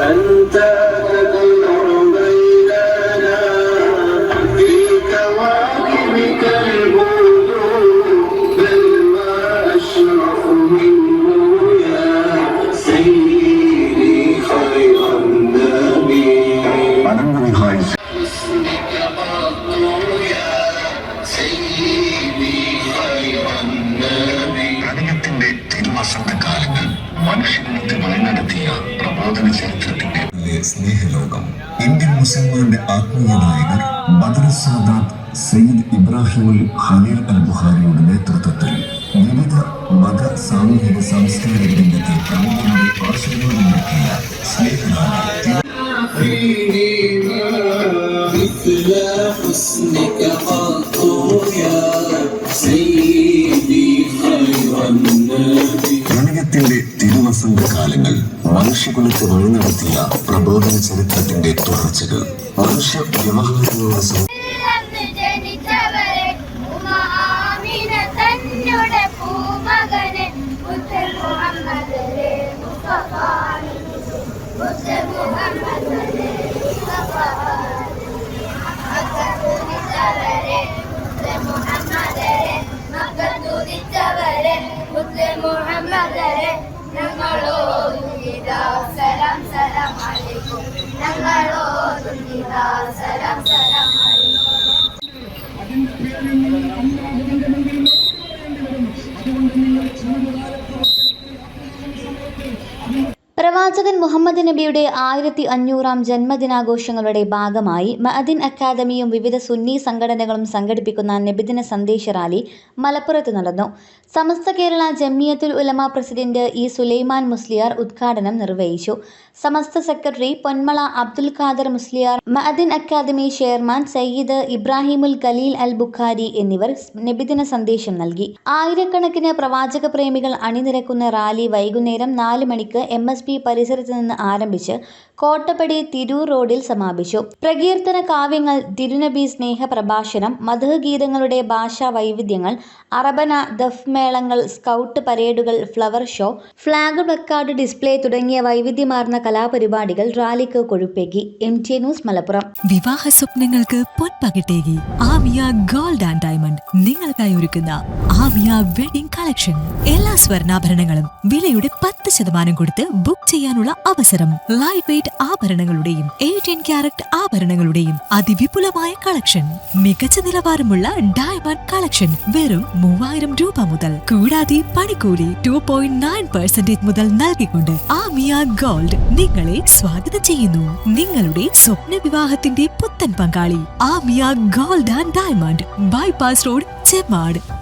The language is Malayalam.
أنت കാലങ്ങൾ മനുഷ്യർക്ക് വഴിനടത്തിയ പ്രബോധന ചരിത്രത്തിന്റെ സ്നേഹലോകം ഇന്ത്യൻ മുസൽമാന്റെ ആത്മീയ നായകർ ബദർ സാദാത്ത് സയ്യിദ് ഇബ്രാഹിമുൽ ഖലീൽ അൽ ബുഖാരിയുടെ നേതൃത്വത്തിൽ വിവിധ മത സാമൂഹിക സാംസ്കാരിക രംഗത്തെ പ്രമുഖരുടെ ആശീർവാദം നടത്തിയ സ്നേഹലോകം فيني ما مثل حسنك قط يا سيدي خير النبي പ്രണയത്തിന്റെ തിരുവസന്ത കാലങ്ങൾ മനുഷ്യകുലത്തെ വഴിനടത്തിയ പ്രബോധന ചരിത്രത്തിന്റെ തുടർച്ചകൾ. മനുഷ്യ വ്യവഹാരങ്ങളുടെ സം- അന്ന് ജനിച്ചവരെ ഉമ ആമിന തന്നുടെ പൂമകനെ പുത്രൻ മുഹമ്മദരെ മുസ്തഫാനി പുത്രൻ മുഹമ്മദരെ മുസ്തഫാനി മക്കത്തുനിച്ചവരെ പുത്രൻ മുഹമ്മദരെ മക്കത്തുനിച്ചവരെ പുത്രൻ മുഹമ്മദരെ ഞങ്ങളോടുകിതാ സലാം സലാം അലൈക്കും ഞങ്ങളോടുകിതാ സലാം സലാം അലൈക്കും പ്രവാചകൻ മുഹമ്മദ് നബിയുടെ ആയിരത്തി അഞ്ഞൂറാം ജന്മദിനാഘോഷങ്ങളുടെ ഭാഗമായി മഅദിൻ അക്കാദമിയും വിവിധ സുന്നി സംഘടനകളും സംഘടിപ്പിക്കുന്ന നബിദിന സന്ദേശ റാലി മലപ്പുറത്ത് നടന്നു. സമസ്ത കേരള ജമിയത്തുൽ ഉലമ പ്രസിഡന്റ് ഇ സുലൈമാൻ മുസ്ലിയാർ ഉദ്ഘാടനം നിർവഹിച്ചു. Samastha secretary Ponmala Abdul Khader Musliyar Madin academy chairman Sayyid ഇബ്രാഹിമുൽ Khaleel Al Bukhari എന്നിവർ നബിദിന സന്ദേശം നൽകി. ആയിരക്കണക്കിന് പ്രവാചക പ്രേമികൾ അണിനിരക്കുന്ന റാലി വൈകുന്നേരം നാല് മണിക്ക് എം എസ് പി പരിസരത്ത് നിന്ന് ആരംഭിച്ച് കോട്ടപ്പടി തിരൂർ റോഡിൽ സമാപിച്ചു. പ്രകീർത്തന കാവ്യങ്ങൾ തിരുനബി സ്നേഹ പ്രഭാഷണം മധുഗീതങ്ങളുടെ ഭാഷാ വൈവിധ്യങ്ങൾ അറബന ദഫ് മേളങ്ങൾ scout പരേഡുകൾ flower show flag placard display തുടങ്ങിയ വൈവിധ്യമാർന്ന കലാപരിപാടികൾ റാലിക്ക് കൊഴുപ്പേകി. M T news Malappuram. വിവാഹ സ്വപ്നങ്ങൾക്ക് പൊൻപകിട്ടേകി. ആമിയ ഗോൾഡ് ആൻഡ് ഡയമണ്ട് നിങ്ങൾക്കായി ഒരുക്കുന്ന ആവിയ വെഡിംഗ് കളക്ഷൻ. എല്ലാ സ്വർണാഭരണങ്ങളും വിലയുടെ പത്ത് ശതമാനം കൊടുത്ത് ബുക്ക് ചെയ്യാനുള്ള അവസരം. ലൈറ്റ് വെയിറ്റ് ആഭരണങ്ങളുടെയും എയ്റ്റീൻ ക്യാരറ്റ് ആഭരണങ്ങളുടെയും അതിവിപുലമായ കളക്ഷൻ. മികച്ച നിലവാരമുള്ള ഡയമണ്ട് കളക്ഷൻ വെറും മൂവായിരം രൂപ മുതൽ കൂടാതെ പണിക്കൂലി ടു പോയിന്റ് നയൻ പെർസെന്റേജ് മുതൽ നൽകിക്കൊണ്ട് ആമിയ ഗോൾഡ് നിങ്ങളെ സ്വാഗതം ചെയ്യുന്നു. നിങ്ങളുടെ സ്വപ്ന വിവാഹത്തിന്റെ പുത്തൻ പങ്കാളി Amiya gold and diamond bypass road Chemmad.